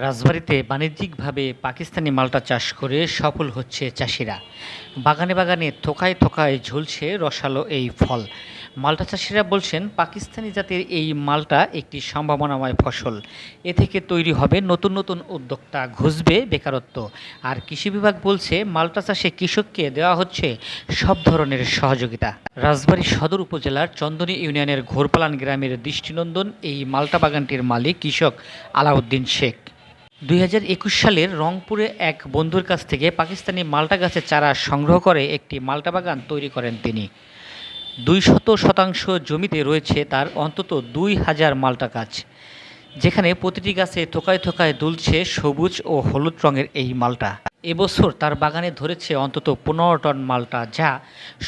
রাজবাড়ীতে বাণিজ্যিকভাবে পাকিস্তানি মালটা চাষ করে সফল হচ্ছে চাষিরা। বাগানে বাগানে থোকায় থোকায় ঝুলছে রসালো এই ফল। মালটা চাষিরা বলছেন, পাকিস্তানি জাতের এই মালটা একটি সম্ভাবনাময় ফসল। এ থেকে তৈরি হবে নতুন নতুন উদ্যোক্তা, ঘুষবে বেকারত্ব। আর কৃষি বিভাগ বলছে, মালটা চাষে কৃষককে দেওয়া হচ্ছে সব ধরনের সহযোগিতা। রাজবাড়ী সদর উপজেলার চন্দনী ইউনিয়নের ঘোরপালান গ্রামের দৃষ্টিনন্দন এই মালটা বাগানটির মালিক কৃষক আলাউদ্দিন শেখ। দুই হাজার একুশ সালের রংপুরে এক বন্ধুর কাছ থেকে পাকিস্তানি মাল্টা গাছের চারা সংগ্রহ করে একটি মাল্টা বাগান তৈরি করেন তিনি। দুই শত শতাংশ জমিতে রয়েছে তার অন্তত দুই হাজার মাল্টা গাছ, যেখানে প্রতিটি গাছে থোকায় থোকায় দুলছে সবুজ ও হলুদ রঙের এই মালটা। এবছর তার বাগানে ধরেছে অন্তত পনেরো টন মালটা যা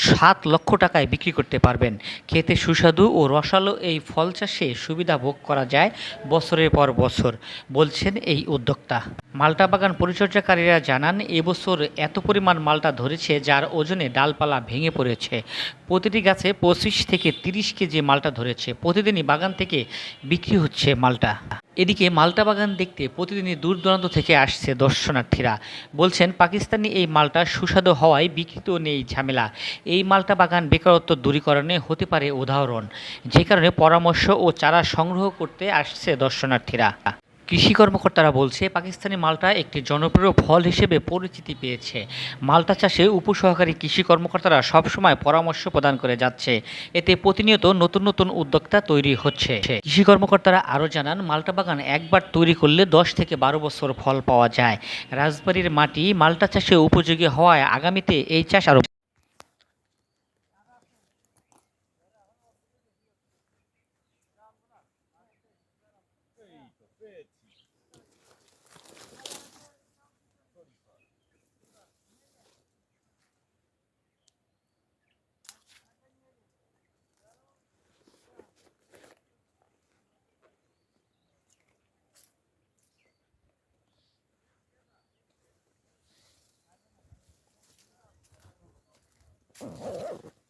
সাত লক্ষ টাকায় বিক্রি করতে পারবেন। খেতে সুস্বাদু ও রসালো এই ফল চাষে সুবিধা ভোগ করা যায় বছরের পর বছর, বলছেন এই উদ্যোক্তা। মালটা বাগান পরিচর্যাকারীরা জানান, এবছর এত পরিমাণ মালটা ধরেছে যার ওজনে ডালপালা ভেঙে পড়েছে। প্রতিটি গাছে পঁচিশ থেকে তিরিশ কেজি মালটা ধরেছে। প্রতিদিনই বাগান থেকে বিক্রি হচ্ছে মালটা। এদিকে মালটা বাগান দেখতে প্রতিদিনই দূর দূরান্ত থেকে আসছে দর্শনার্থীরা। বলছেন, পাকিস্তানি এই মালটা সুস্বাদু হওয়ায় বিকৃত নেই ঝামেলা। এই মালটা বাগান বেকারত্ব দূরীকরণে হতে পারে উদাহরণ। যে কারণে পরামর্শ ও চারা সংগ্রহ করতে আসছে দর্শনার্থীরা। কৃষি কর্মকর্তারা বলছে, পাকিস্তানি মালটা একটি জনপ্রিয় ফল হিসেবে পরিচিতি পেয়েছে। মালটা চাষে উপসহকারী কৃষি কর্মকর্তারা সবসময় পরামর্শ প্রদান করে যাচ্ছে। এতে প্রতিনিয়ত নতুন নতুন উদ্যোক্তা তৈরি হচ্ছে। কৃষি কর্মকর্তারা আরও জানান, মালটা বাগান একবার তৈরি করলে দশ থেকে বারো বছর ফল পাওয়া যায়। রাজবাড়ির মাটি মালটা চাষে উপযোগী হওয়ায় আগামীতে এই চাষ আরও. Oh,